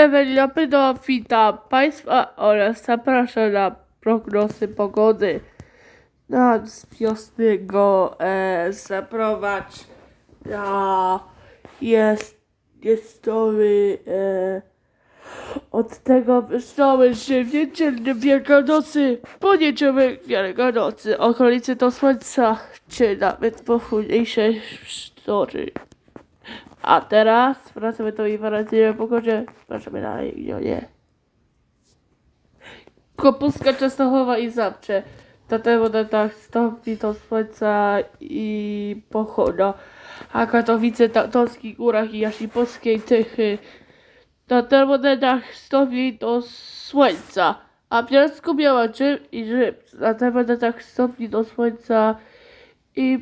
Ewelina witam Państwa oraz zapraszam na prognozy pogody. Na z wiosnego e, zaprowadź. Na jest niestoły e, od tego wyszły, że w niedzielny Wielkanocy, poniedziałek Wielkanocy, okolicy do słońca, czy nawet pochłodniejsze sztory. A teraz wracamy do informacji o pogodzie. Zobaczymy na regionie. Kopustka Częstochowa i Zawcze. Na termometrach stopni do słońca i pochoda. A Katowice, Tarnowskich Górach i Jasipolskiej Tychy. Na termometrach stopni do słońca. A Bielsku Białęczyn i Rzyb. Na termometrach stopni do słońca i,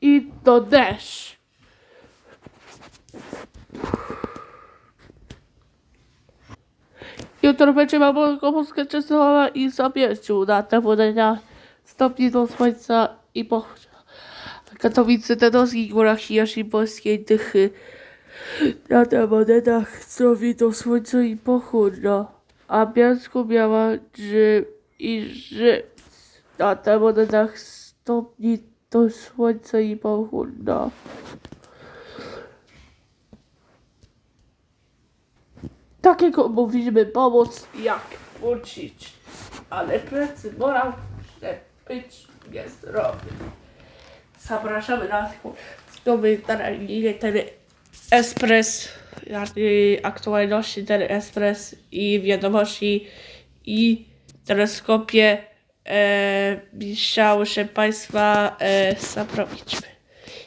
i do deszcz. Jutro będzie mam Polskę Częstochowa i Zabierciu na termometrach stopni do słońca i pochoda. Katowice, Tarnowskich Górach i Jasipolskiej Tychy. Na termometrach stopni do słońca i pochudno. A Bielsku miała Rzym i Rzyc. Na termometrach stopni do słońca i pochudno. Takiego mówimy pomóc, jak wrócić. Ale pracy morał być nie zrobię. Zapraszamy na nowy ten Espres, y, aktualności ten Espres i wiadomości i teleskopie e, się Państwa e, zaprowadzić.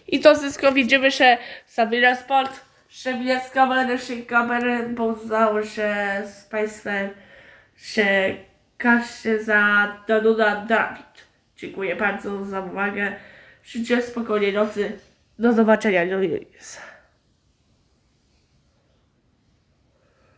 I to wszystko widzimy się Sabina Sport, że z kamery, się kamery, poznało się z Państwem, że każdy za Danuda Dawid. Dziękuję bardzo za uwagę. Życzę spokojnej nocy. Do zobaczenia. Jutra.